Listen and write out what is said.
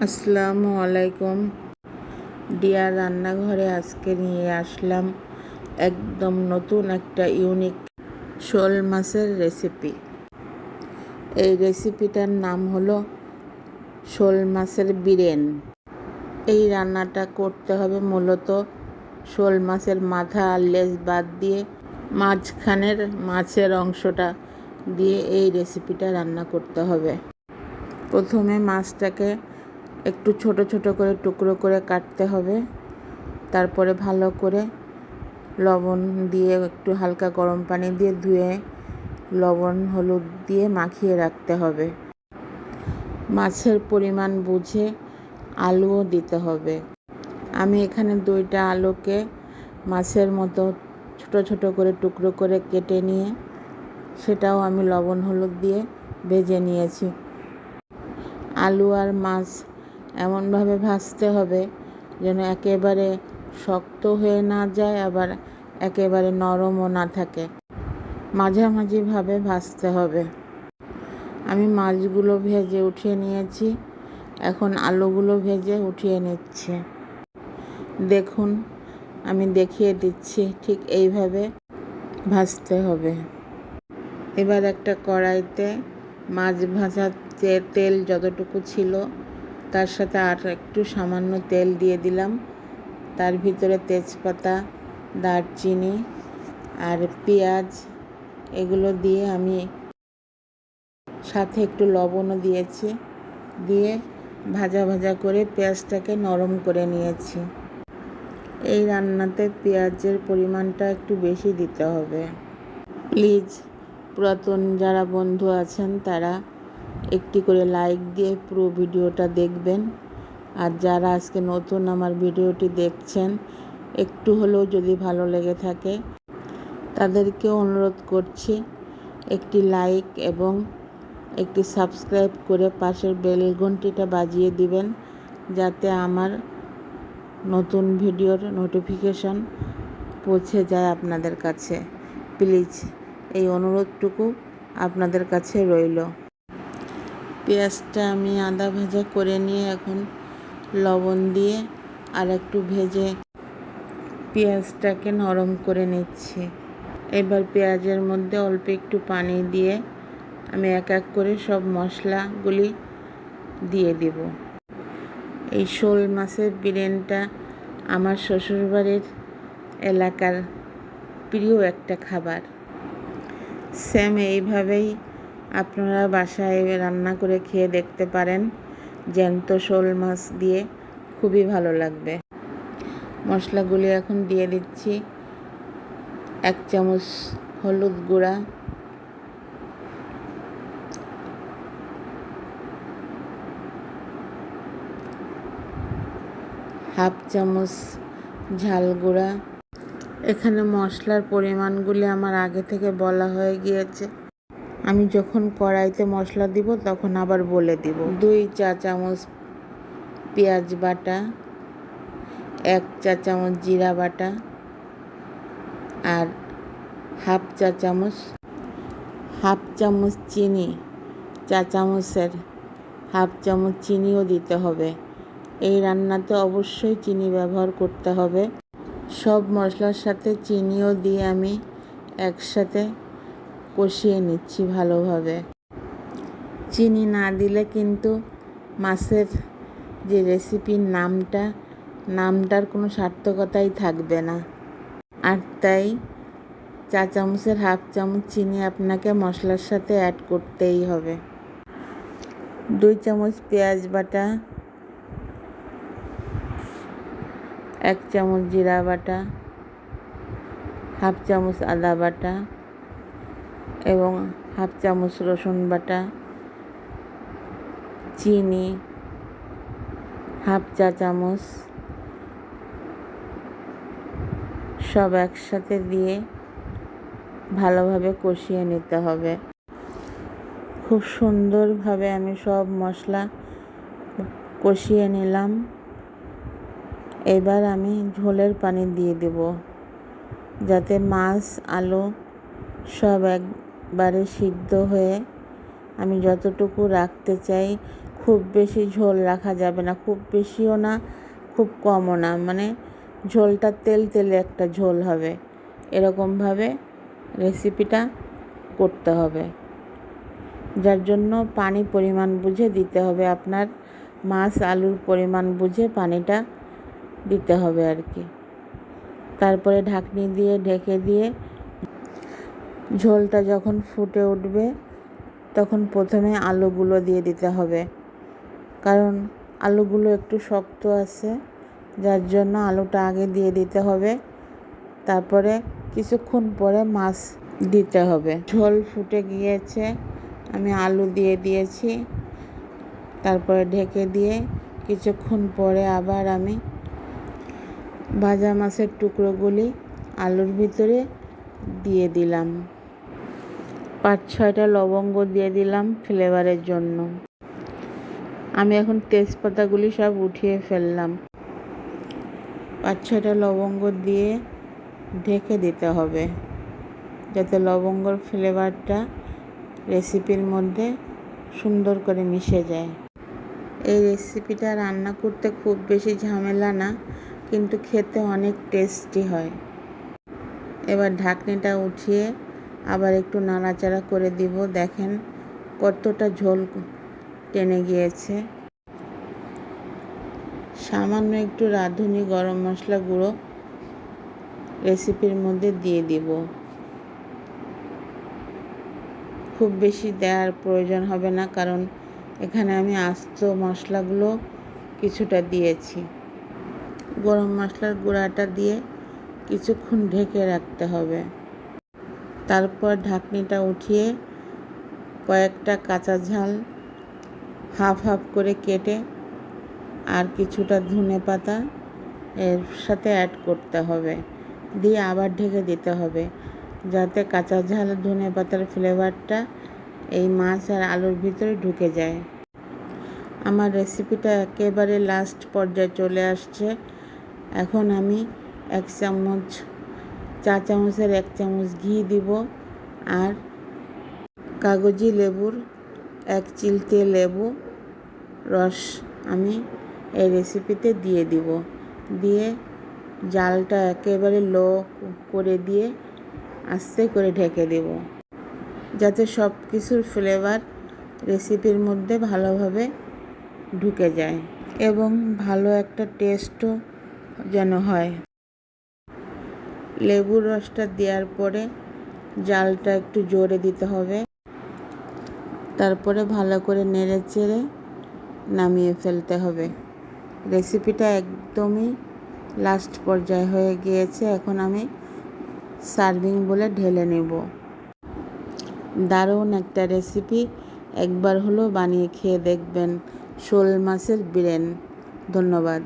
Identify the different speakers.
Speaker 1: আসসালামু আলাইকুম। ডিয়ার রান্নাঘরে আজকে নিয়ে আসলাম একদম নতুন একটা ইউনিক শোল মাছের রেসিপি। এই রেসিপিটার নাম হলো শোল মাছের বিরেন এই রান্নাটা করতে হবে মূলত শোল মাছের মাথা আর লেজ বাদ দিয়ে মাঝখানের মাছের অংশটা দিয়ে এই রেসিপিটা রান্না করতে হবে। প্রথমে মাছটাকে একটু ছোট ছোট করে টুকরো করে কাটতে হবে। তারপরে ভালো করে লবণ দিয়ে একটু হালকা গরম পানি দিয়ে ধুয়ে লবণ, হলুদ দিয়ে মাখিয়ে রাখতে হবে। মাছের পরিমাণ বুঝে আলুও দিতে হবে। আমি এখানে দুইটা আলুকে মাছের মতো ছোট ছোট করে টুকরো করে কেটে নিয়ে সেটাও আমি লবণ, হলুদ দিয়ে ভেজে নিয়েছি। আলু আর মাছ এমনভাবে ভাজতে হবে যেন একেবারে শক্ত হয়ে না যায়, আবার একেবারে নরমও না থাকে। মাঝামাঝিভাবে ভাজতে হবে। আমি মাছগুলো ভেজে উঠিয়ে নিয়েছি। এখন আলুগুলো ভেজে উঠিয়ে নিচ্ছে। দেখুন, আমি দেখিয়ে দিচ্ছি ঠিক এইভাবে ভাজতে হবে। এবার একটা কড়াইতে মাছ ভাজার তেল যতটুকু ছিল তার সাথে আর একটু সামান্য তেল দিয়ে দিলাম। তার ভিতরে তেজপাতা, দারচিনি আর পেঁয়াজ এগুলো দিয়ে আমি সাথে একটু লবণও দিয়েছি। দিয়ে ভাজা ভাজা করে পেঁয়াজটাকে নরম করে নিয়েছি। এই রান্নাতে পেঁয়াজের পরিমাণটা একটু বেশি দিতে হবে। প্লিজ, পুরাতন যারা বন্ধু আছেন তারা একটি করে লাইক দিয়ে পুরো ভিডিওটা দেখবেন। আর যারা আজকে নতুন আমার ভিডিওটি দেখছেন, একটু হলেও যদি ভালো লেগে থাকে, তাদেরকে অনুরোধ করছি একটি লাইক এবং একটি সাবস্ক্রাইব করে পাশের বেল ঘন্টিটা বাজিয়ে দিবেন, যাতে আমার নতুন ভিডিওর নোটিফিকেশন পৌঁছে যায় আপনাদের কাছে। প্লিজ এই অনুরোধটুকু আপনাদের কাছে রইল। পেঁয়াজটা আমি আদা ভাজা করে নিয়ে এখন লবণ দিয়ে আর একটু ভেজে পেঁয়াজটাকে নরম করে নিচ্ছি। এবার পেঁয়াজের মধ্যে অল্প একটু পানি দিয়ে আমি এক এক করে সব মশলাগুলি দিয়ে দেব। এই শোল মাছের বিরিয়ানিটা আমার শ্বশুরবাড়ির এলাকার প্রিয় একটা খাবার। সেম এইভাবেই আপনারা বাসায় রান্না করে খেয়ে দেখতে পারেন জ্যান্ত শোল মাছ দিয়ে, খুবই ভালো লাগবে। মশলাগুলি এখন দিয়ে দিচ্ছি। এক চামচ হলুদ গুঁড়া। হাফ চামচ ঝাল গুঁড়া। এখানে মশলার পরিমাণগুলি আমার আগে থেকে বলা হয়ে গিয়েছে। আমি যখন কড়াইতে মশলা দিব, তখন আবার বলে দিব। দুই চা চামচ পেঁয়াজ বাটা, এক চা চামচ জিরা বাটা, আর হাফ চা চামচ, হাফ চামচ চিনি, চা চামচের হাফ চামচ চিনিও দিতে হবে। এই রান্নাতে অবশ্যই চিনি ব্যবহার করতে হবে। সব মশলার সাথে চিনিও দিয়ে আমি একসাথে কষিয়ে নিচ্ছি ভালোভাবে। চিনি না দিলে কিন্তু মাছের যে রেসিপির নামটা, নামটার কোনো সার্থকতাই থাকবে না। আর তাই চা চামচের হাফ চামচ চিনি আপনাকে মশলার সাথে অ্যাড করতেই হবে। দুই চামচ পেঁয়াজ বাটা, এক চামচ জিরা বাটা, হাফ চামচ আদা বাটা এবং হাফ চামচ রসুন বাটা, চিনি, হাফ চা চামচ সব একসাথে দিয়ে ভালোভাবে কষিয়ে নিতে হবে। খুব সুন্দরভাবে আমি সব মশলা কষিয়ে নিলাম। এবার আমি ঝোলের পানি দিয়ে দেব যাতে মাছ, আলু সব একবারে সিদ্ধ হয়ে আমি যতটুকু রাখতে চাই, খুব বেশি ঝোল রাখা যাবে না। খুব বেশিও না, খুব কমও না। মানে ঝোলটা তেল তেলে একটা ঝোল হবে। এরকমভাবে রেসিপিটা করতে হবে। যার জন্য পানি পরিমাণ বুঝে দিতে হবে। আপনার মাছ আলুর পরিমাণ বুঝে পানিটা দিতে হবে আর কি। তারপরে ঢাকনি দিয়ে ঢেকে দিয়ে ঝোলটা যখন ফুটে উঠবে, তখন প্রথমে আলুগুলো দিয়ে দিতে হবে। কারণ আলুগুলো একটু শক্ত আছে, যার জন্য আলুটা আগে দিয়ে দিতে হবে। তারপরে কিছুক্ষণ পরে মাছ দিতে হবে। ঝোল ফুটে গিয়েছে, আমি আলু দিয়ে দিয়েছি। তারপরে ঢেকে দিয়ে কিছুক্ষণ পরে আবার আমি ভাজা মাছের টুকরোগুলি আলুর ভিতরে দিয়ে দিলাম। পাঁচ ছয়টা লবঙ্গ দিয়ে দিলাম ফ্লেভারের জন্য। আমি এখন তেজপাতাগুলি সব উঠিয়ে ফেললাম। পাঁচ ছয়টা লবঙ্গ দিয়ে ঢেকে দিতে হবে, যাতে লবঙ্গর ফ্লেভারটা রেসিপির মধ্যে সুন্দর করে মিশে যায়। এই রেসিপিটা রান্না করতে খুব বেশি ঝামেলা না, কিন্তু খেতে অনেক টেস্টি হয়। এবার ঢাকনিটা উঠিয়ে আবার একটু নাড়াচাড়া করে দিব। দেখেন কতটা ঝোল টেনে গিয়েছে। সামান্য একটু রাঁধুনি গরম মশলা গুঁড়ো রেসিপির মধ্যে দিয়ে দিব। খুব বেশি দেওয়ার প্রয়োজন হবে না, কারণ এখানে আমি আস্ত মশলাগুলো কিছুটা দিয়েছি। গরম মশলার গুঁড়াটা দিয়ে কিছুক্ষণ ঢেকে রাখতে হবে। তারপর ঢাকনিটা উঠিয়ে কয়েকটা কাঁচা ঝাল হাফ হাফ করে কেটে আর কিছুটা ধনে পাতা এর সাথে অ্যাড করতে হবে। দিয়ে আবার ঢেকে দিতে হবে যাতে কাঁচা ঝাল ধনে পাতার ফ্লেভারটা এই মাছ আর আলুর ভিতরে ঢুকে যায়। আমার রেসিপিটা একেবারে লাস্ট পর্যায়ে চলে আসছে। এখন আমি এক চামচ চা চামচের এক চামচ ঘি দিব আর কাগজি লেবুর এক চিলতে লেবু রস আমি এই রেসিপিতে দিয়ে দিব। দিয়ে জালটা একেবারে লো করে দিয়ে আস্তে করে ঢেকে দেব। যাতে সব কিছুর ফ্লেভার রেসিপির মধ্যে ভালোভাবে ঢুকে যায় এবং ভালো একটা টেস্টও যেন হয়। লেবুর রসটা দেওয়ার পরে জালটা একটু জোরে দিতে হবে। তারপরে ভালো করে নেড়ে চেড়ে নামিয়ে ফেলতে হবে। রেসিপিটা একদমই লাস্ট পর্যায়ে হয়ে গিয়েছে। এখন আমি সার্ভিং বলে ঢেলে নেব। দারুণ একটা রেসিপি একবার হলেও বানিয়ে খেয়ে দেখবেন। শোল মাছের ব্রেন। ধন্যবাদ।